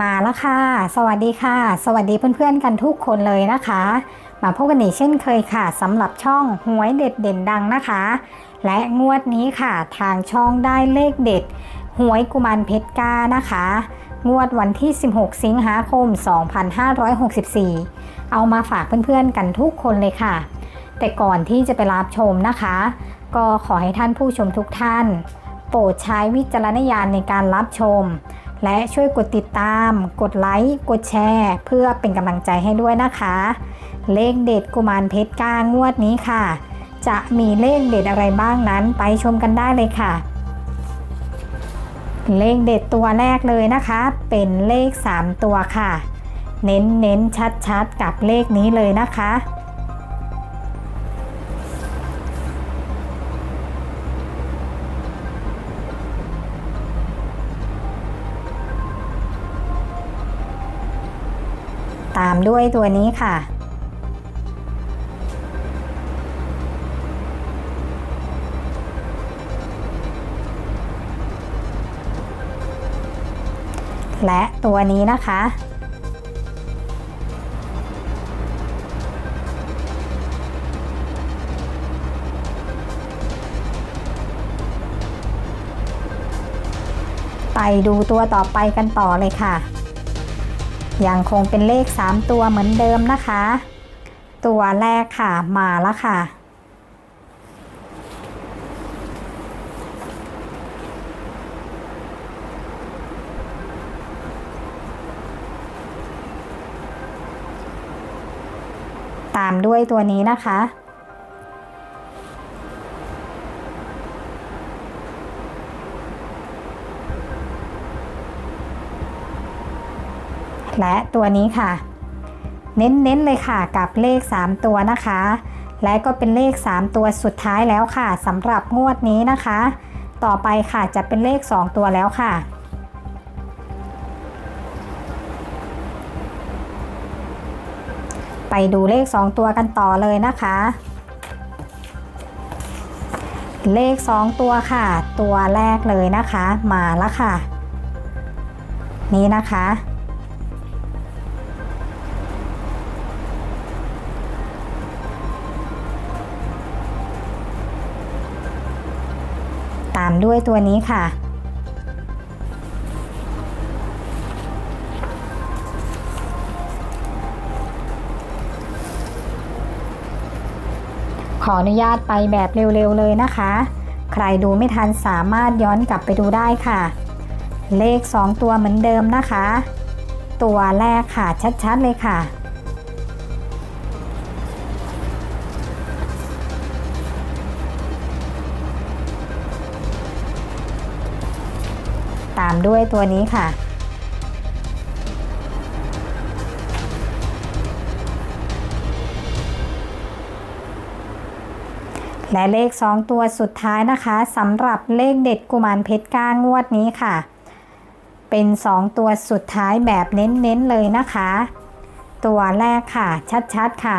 มาแล้วค่ะ สวัสดีค่ะ สวัสดีเพื่อนๆกันทุกคนเลยนะคะ มาพบกันอีกเช่นเคยค่ะสำหรับช่องหวยเด็ดเด่นดังนะคะ และงวดนี้ค่ะทางช่องได้เลขเด็ดหวยกุมารเพชรก้านะคะ งวดวันที่ 16 สิงหาคม 2564 เอามาฝากเพื่อนๆกันทุกคนเลยค่ะ แต่ก่อนที่จะไปรับชมนะคะ ก็ขอให้ท่านผู้ชมทุกท่าน โปรดใช้วิจารณญาณในการรับชม และช่วยกดติดตาม กดไลค์ กดแชร์ เพื่อเป็นกำลังใจให้ด้วยนะคะ เลขเด็ดกุมารเพชรก้างวดนี้ค่ะ จะมีเลขเด็ดอะไรบ้างนั้นไปชมกันได้เลยค่ะ เลขเด็ดตัวแรกเลยนะคะ เป็นเลข 3 ตัวค่ะ เน้นเน้นชัดชัดๆกับเลขนี้เลยนะคะ ด้วยตัวนี้ค่ะ และตัวนี้นะคะไปดูตัวต่อไปกันต่อเลยค่ะ ยังคงเป็นเลข 3 ตัวเหมือนเดิมนะคะ ตัวแรกค่ะมาแล้วค่ะ ตามด้วยตัวนี้นะคะ และตัวนี้ค่ะ เน้นๆเลยค่ะกับเลข 3 ตัวนะคะ และก็เป็นเลข 3 ตัวสุดท้ายแล้วค่ะสำหรับงวดนี้นะคะ ต่อไปค่ะจะเป็นเลข 2 ตัวแล้วค่ะไปดูเลข 2 ตัวกันต่อเลยนะคะ เลข 2 ตัวค่ะ ตัวแรกเลยนะคะ มาแล้วค่ะ นี่นะคะ ตามด้วยตัวนี้ค่ะ ขออนุญาตไปแบบเร็วๆเลยนะคะ ใครดูไม่ทันสามารถย้อนกลับไปดูได้ค่ะ เลข 2 ตัวเหมือนเดิมนะคะ ตัวแรกค่ะชัดๆเลยค่ะามด้วยตัวนี้ค่ะ และเลข 2 ตัวสุดท้ายนะคะสำหรับเลขเด็ดกุมารเพชรก้างวดนี้ค่ะ เป็น 2 ตัวสุดท้ายแบบเน้นๆเลยนะคะ ตัวแรกค่ะชัดๆค่ะ